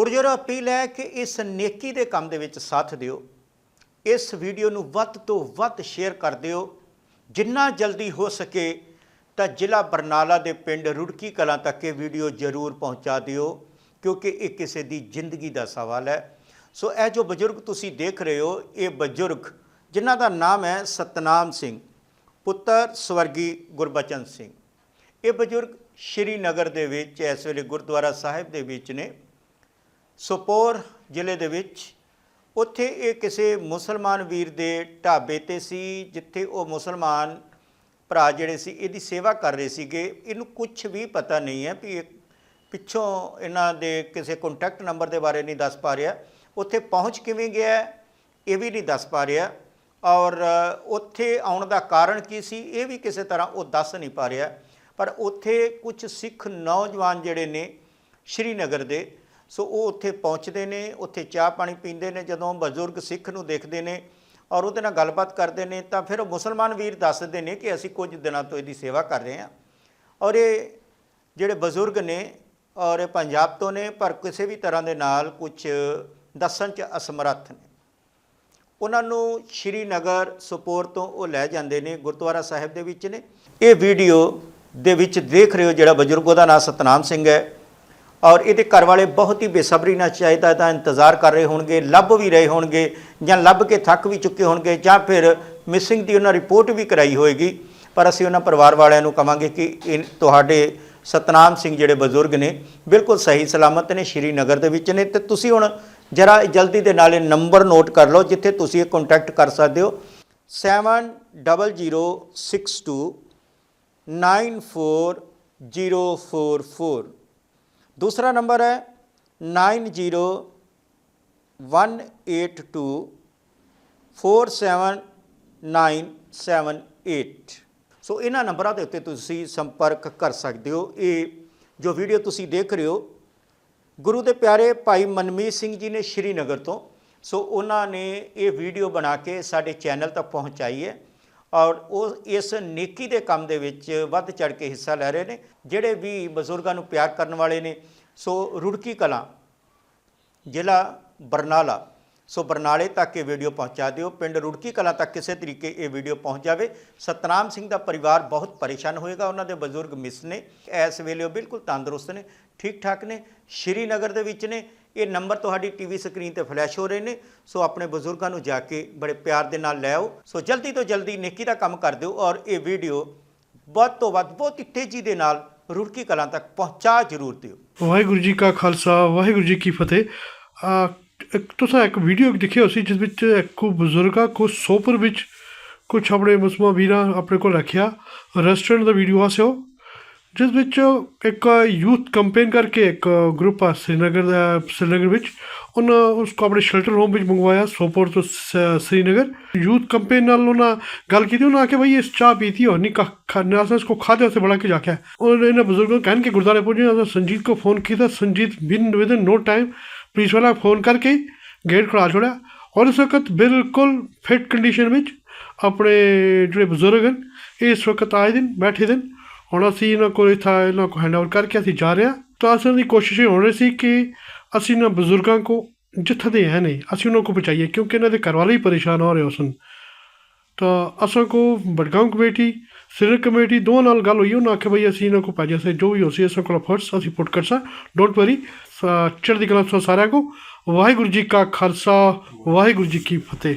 ਪੁਰਜੋਰ appeal ਹੈ ਕਿ ਇਸ ਨੇਕੀ ਦੇ ਕੰਮ ਦੇ ਵਿੱਚ ਸਾਥ ਦਿਓ। ਇਸ ਵੀਡੀਓ ਨੂੰ ਵੱਧ ਤੋਂ ਵੱਧ ਸ਼ੇਅਰ ਕਰ ਦਿਓ। ਜਿੰਨਾ ਜਲਦੀ ਹੋ ਸਕੇ ਤਾਂ ਜ਼ਿਲ੍ਹਾ ਬਰਨਾਲਾ ਦੇ ਪਿੰਡ ਰੁੜਕੀ ਕਲਾਂ ਤੱਕ ਇਹ ਵੀਡੀਓ ਜ਼ਰੂਰ ਪਹੁੰਚਾ ਦਿਓ, ਕਿਉਂਕਿ ਇਹ ਕਿਸੇ ਦੀ ਜ਼ਿੰਦਗੀ ਦਾ ਸਵਾਲ ਹੈ। ਸੋ ਇਹ ਜੋ ਬਜ਼ੁਰਗ ਤੁਸੀਂ ਦੇਖ ਰਹੇ ਹੋ, ਇਹ ਬਜ਼ੁਰਗ ਜਿਨ੍ਹਾਂ ਦਾ ਨਾਮ ਹੈ ਸਤਨਾਮ ਸਿੰਘ, ਪੁੱਤਰ ਸਵਰਗੀ ਗੁਰਬਚਨ ਸਿੰਘ। ਇਹ ਬਜ਼ੁਰਗ ਸ਼੍ਰੀਨਗਰ ਦੇ ਵਿੱਚ, ਇਸ ਵੇਲੇ ਗੁਰਦੁਆਰਾ ਸਾਹਿਬ ਦੇ ਵਿੱਚ ਨੇ। ਸੁਪੌਰ ਜ਼ਿਲ੍ਹੇ ਦੇ ਵਿੱਚ, ਉੱਥੇ ਇਹ ਕਿਸੇ ਮੁਸਲਮਾਨ ਵੀਰ ਦੇ ਢਾਬੇ ਤੇ ਸੀ, ਜਿੱਥੇ ਉਹ ਮੁਸਲਮਾਨ ਭਰਾ ਜਿਹੜੇ ਸੀ, ਇਹਦੀ ਸੇਵਾ ਕਰ ਰਹੇ ਸੀਗੇ। ਇਹਨੂੰ ਕੁਝ ਵੀ ਪਤਾ ਨਹੀਂ ਹੈ ਵੀ ਇਹ ਪਿੱਛੋਂ ਇਹਨਾਂ ਦੇ ਕਿਸੇ ਕੰਟੈਕਟ ਨੰਬਰ ਦੇ ਬਾਰੇ ਨਹੀਂ ਦੱਸ ਪਾ ਰਿਹਾ। ਉੱਥੇ ਪਹੁੰਚ ਕਿਵੇਂ ਗਿਆ, ਇਹ ਵੀ ਨਹੀਂ ਦੱਸ ਪਾ ਰਿਹਾ। ਔਰ ਉੱਥੇ ਆਉਣ ਦਾ ਕਾਰਨ ਕੀ ਸੀ, ਇਹ ਵੀ ਕਿਸੇ ਤਰ੍ਹਾਂ ਉਹ ਦੱਸ ਨਹੀਂ ਪਾ ਰਿਹਾ। ਪਰ ਉੱਥੇ ਕੁਝ ਸਿੱਖ ਨੌਜਵਾਨ ਜਿਹੜੇ ਨੇ, ਸ਼੍ਰੀਨਗਰ ਦੇ ਸੋ ਉਹ ਉੱਥੇ ਪਹੁੰਚਦੇ ਨੇ, ਉੱਥੇ ਚਾਹ ਪਾਣੀ ਪੀਂਦੇ ਨੇ, ਜਦੋਂ ਬਜ਼ੁਰਗ ਸਿੱਖ ਨੂੰ ਦੇਖਦੇ ਨੇ ਔਰ ਉਹਦੇ ਨਾਲ ਗੱਲਬਾਤ ਕਰਦੇ ਨੇ, ਤਾਂ ਫਿਰ ਉਹ ਮੁਸਲਮਾਨ ਵੀਰ ਦੱਸਦੇ ਨੇ ਕਿ ਅਸੀਂ ਕੁਝ ਦਿਨਾਂ ਤੋਂ ਇਹਦੀ ਸੇਵਾ ਕਰ ਰਹੇ ਹਾਂ। ਔਰ ਇਹ ਜਿਹੜੇ ਬਜ਼ੁਰਗ ਨੇ ਔਰ ਇਹ ਪੰਜਾਬ ਤੋਂ ਨੇ, ਪਰ ਕਿਸੇ ਵੀ ਤਰ੍ਹਾਂ ਦੇ ਨਾਲ ਕੁਝ ਦੱਸਣ ਚ ਅਸਮਰੱਥ ਨੇ। ਉਹਨਾਂ ਨੂੰ ਸ਼੍ਰੀਨਗਰ ਸੁਪੌਰ ਤੋਂ ਉਹ ਲੈ ਜਾਂਦੇ ਨੇ, ਗੁਰਦੁਆਰਾ ਸਾਹਿਬ ਦੇ ਵਿੱਚ ਨੇ। ਇਹ ਵੀਡੀਓ ਦੇ ਵਿੱਚ ਦੇਖ ਰਹੇ ਹੋ ਜਿਹੜਾ ਬਜ਼ੁਰਗ, ਉਹਦਾ ਨਾਮ ਸਤਨਾਮ ਸਿੰਘ ਹੈ। ਔਰ ਇਹਦੇ ਘਰ ਵਾਲੇ ਬਹੁਤ ਹੀ ਬੇਸਬਰੀ ਨਾਲ ਚਾਹੀਦਾ ਦਾ ਇੰਤਜ਼ਾਰ ਕਰ ਰਹੇ ਹੋਣਗੇ, ਲੱਭ ਵੀ ਰਹੇ ਹੋਣਗੇ ਜਾਂ ਲੱਭ ਕੇ ਥੱਕ ਵੀ ਚੁੱਕੇ ਹੋਣਗੇ ਜਾਂ ਫਿਰ ਮਿਸਿੰਗ ਦੀ ਉਹਨਾਂ ਰਿਪੋਰਟ ਵੀ ਕਰਾਈ ਹੋਏਗੀ। ਪਰ ਅਸੀਂ ਉਹਨਾਂ ਪਰਿਵਾਰ ਵਾਲਿਆਂ ਨੂੰ ਕਵਾਂਗੇ ਕਿ ਇਹ ਤੁਹਾਡੇ ਸਤਨਾਮ ਸਿੰਘ ਜਿਹੜੇ ਬਜ਼ੁਰਗ ਨੇ, ਬਿਲਕੁਲ ਸਹੀ ਸਲਾਮਤ ਨੇ ਸ਼੍ਰੀਨਗਰ ਦੇ ਵਿੱਚ ਨੇ ਤੇ ਤੁਸੀਂ ਹੁਣ ਜਰਾ ਜਲਦੀ ਦੇ ਨਾਲ ਇਹ ਨੰਬਰ ਨੋਟ ਕਰ ਲਓ, ਜਿੱਥੇ ਤੁਸੀਂ ਇਹ ਕੰਟੈਕਟ ਕਰ ਸਕਦੇ ਹੋ। 7062 ਦੂਸਰਾ ਨੰਬਰ ਹੈ 9018247978 ਸੋ ਇਹਨਾਂ ਨੰਬਰਾਂ ਦੇ ਉੱਤੇ ਤੁਸੀਂ ਸੰਪਰਕ ਕਰ ਸਕਦੇ ਹੋ ਇਹ ਜੋ ਵੀਡੀਓ ਤੁਸੀਂ ਦੇਖ ਰਹੇ ਹੋ ਗੁਰੂ ਦੇ ਪਿਆਰੇ ਭਾਈ ਮਨਮੀਤ ਸਿੰਘ ਜੀ ਨੇ ਸ਼੍ਰੀਨਗਰ ਤੋਂ ਸੋ ਉਹਨਾਂ ਨੇ ਇਹ ਵੀਡੀਓ ਬਣਾ ਕੇ ਸਾਡੇ ਚੈਨਲ ਤੱਕ ਪਹੁੰਚਾਈ ਹੈ ਔਰ ਉਹ ਇਸ ਨੇਕੀ ਦੇ ਕੰਮ ਦੇ ਵਿੱਚ ਵੱਧ ਚੜ ਕੇ ਹਿੱਸਾ ਲੈ ਰਹੇ ਨੇ, ਜਿਹੜੇ ਵੀ ਬਜ਼ੁਰਗਾਂ ਨੂੰ ਪਿਆਰ ਕਰਨ ਵਾਲੇ ਨੇ, ਸੋ ਰੁੜਕੀ ਕਲਾਂ ਜ਼ਿਲ੍ਹਾ ਬਰਨਾਲਾ ਸੋ ਬਰਨਾਲੇ ਤੱਕ ਇਹ ਵੀਡੀਓ ਪਹੁੰਚਾ ਦਿਓ। ਪਿੰਡ ਰੁੜਕੀ ਕਲਾਂ ਤੱਕ ਕਿਸੇ ਤਰੀਕੇ ਇਹ ਵੀਡੀਓ ਪਹੁੰਚ ਜਾਵੇ। ਸਤਨਾਮ ਸਿੰਘ ਦਾ ਪਰਿਵਾਰ ਬਹੁਤ ਪਰੇਸ਼ਾਨ ਹੋਏਗਾ। ਉਹਨਾਂ ਦੇ ਬਜ਼ੁਰਗ ਮਿਸ ਨੇ। ਇਸ ਵੇਲੇ ਉਹ ਬਿਲਕੁਲ ਤੰਦਰੁਸਤ ਨੇ ਠੀਕ ਠਾਕ ਨੇ, ਸ਼੍ਰੀਨਗਰ ਦੇ ਵਿੱਚ ਨੇ। ਇਹ ਨੰਬਰ ਤੁਹਾਡੀ ਟੀਵੀ ਸਕਰੀਨ ਤੇ ਫਲੈਸ਼ ਹੋ ਰਹੇ ਨੇ। ਸੋ ਆਪਣੇ ਬਜ਼ੁਰਗਾਂ ਨੂੰ ਜਾ ਕੇ ਬੜੇ ਪਿਆਰ ਦੇ ਨਾਲ ਲੈ ਆਓ। ਸੋ ਜਲਦੀ ਤੋਂ ਜਲਦੀ ਨੇਕੀ ਦਾ ਕੰਮ ਕਰ ਦਿਓ ਔਰ ਇਹ ਵੀਡੀਓ ਵੱਧ ਤੋਂ ਵੱਧ ਬਹੁਤ ਹੀ ਤੇਜ਼ੀ ਦੇ ਨਾਲ ਰੁੜਕੀ ਕਲਾਂ ਤੱਕ ਪਹੁੰਚਾ ਜ਼ਰੂਰ ਦਿਓ। ਵਾਹਿਗੁਰੂ ਜੀ ਕਾ ਖਾਲਸਾ, ਵਾਹਿਗੁਰੂ ਜੀ ਕੀ ਫਤਿਹ। ਇੱਕ ਤੁਸੀਂ ਇੱਕ ਵੀਡੀਓ ਦੇਖਿਆ ਸੀ, ਜਿਸ ਵਿੱਚ ਇੱਕ ਬਜ਼ੁਰਗਾ ਕੋ ਸੋਪਰ ਵਿੱਚ ਕੁਛ ਆਪਣੇ ਮੁਸਲਮਾਨ ਵੀਰਾਂ ਆਪਣੇ ਕੋਲ ਰੱਖਿਆ ਰੈਸਟੋਰੈਂਟ ਦਾ ਵੀਡੀਓ ਆਸਿਓ ਜਿਸ ਵਿੱਚ ਇੱਕ ਯੂਥ ਕੰਪੇਨ ਕਰਕੇ ਇੱਕ ਗਰੁੱਪ ਆ ਸ੍ਰੀਨਗਰ ਦਾ, ਸ੍ਰੀਨਗਰ ਵਿੱਚ, ਉਹਨਾਂ ਉਸ ਕੋ ਆਪਣੇ ਸ਼ੈਲਟਰ ਹੋਮ ਵਿੱਚ ਮੰਗਵਾਇਆ, ਸੋਪੋਰ ਤੋਂ ਸ੍ਰੀਨਗਰ। ਯੂਥ ਕੰਪੇਨ ਨਾਲ ਉਹਨਾਂ ਗੱਲ ਕੀਤੀ, ਉਹਨਾਂ ਆ ਕੇ ਭਾਈ ਇਸ ਚਾਹ ਪੀਤੀ ਹੋ ਨਹੀਂ ਖਾਣਾ ਸਾ ਇਸ ਕੋ ਖਾਦੇ ਉਸੇ ਬੜਾ ਕੇ ਜਾ ਕੇ ਉਹਨਾਂ ਨੇ ਬਜ਼ੁਰਗੋਂ ਕਹਿਣ ਕੇ ਗੁਰਦਾਰੇ ਪਹੁੰਚੇ ਸੰਜੀਤ ਕੋ ਫੋਨ ਕੀਤਾ, ਸੰਜੀਤ ਬਿਨ within no time police ਵਾਲਾ ਫੋਨ ਕਰਕੇ ਗੇਟ ਖੜਾ ਛੋੜਿਆ ਔਰ ਉਸ ਵਕਤ ਬਿਲਕੁਲ ਫਿਟ ਕੰਡੀਸ਼ਨ ਵਿੱਚ ਆਪਣੇ ਜਿਹੜੇ ਬਜ਼ੁਰਗ ਹਨ, ਇਸ ਵਕਤ ਆਏ ਦਿਨ, ਬੈਠੇ ਦਿਨ, ਹੁਣ ਅਸੀਂ ਇਹਨਾਂ ਕੋਲ ਥਾ ਇਹਨਾਂ ਕੋ ਹੈਂਡ ਆਊਟ ਕਰਕੇ ਅਸੀਂ ਜਾ ਰਹੇ ਹਾਂ। ਤਾਂ ਅਸਲ ਦੀ ਕੋਸ਼ਿਸ਼ ਇਹ ਹੋ ਰਹੀ ਸੀ ਕਿ ਅਸੀਂ ਇਹਨਾਂ ਬਜ਼ੁਰਗਾਂ ਕੋ ਜਿੱਥੇ ਦੇ ਹੈ ਨਹੀਂ, ਅਸੀਂ ਉਹਨਾਂ ਕੋ ਪਹੁੰਚਾਈਏ ਕਿਉਂਕਿ ਇਹਨਾਂ ਦੇ ਘਰ ਵਾਲੇ ਹੀ ਪਰੇਸ਼ਾਨ ਹੋ ਰਹੇ ਹੋ ਸਨ ਤਾਂ ਅਸਾਂ ਕੋ ਬੜਗਾਉਂ ਕਮੇਟੀ ਸਿਰ ਕਮੇਟੀ ਦੋਵਾਂ ਨਾਲ ਗੱਲ ਹੋਈ, ਉਹਨਾਂ ਆਖਿਆ, ਬਈ ਅਸੀਂ ਇਹਨਾਂ ਕੋ ਪਾਜਾ ਸੇ ਜੋ ਵੀ ਹੋ ਸੀ ਅਸਾਂ ਕੋਲ ਫਰਸ ਅਸੀਂ ਪੁੱਟ ਕਰ ਸਾ ਡੋਂਟ ਵਰੀ ਚੜ੍ਹਦੀ ਕਲਾ ਸੋ ਸਾਰਿਆਂ ਕੋ। ਵਾਹਿਗੁਰੂ ਜੀ ਕਾ ਖਾਲਸਾ, ਵਾਹਿਗੁਰੂ ਜੀ ਕੀ ਫਤਿਹ।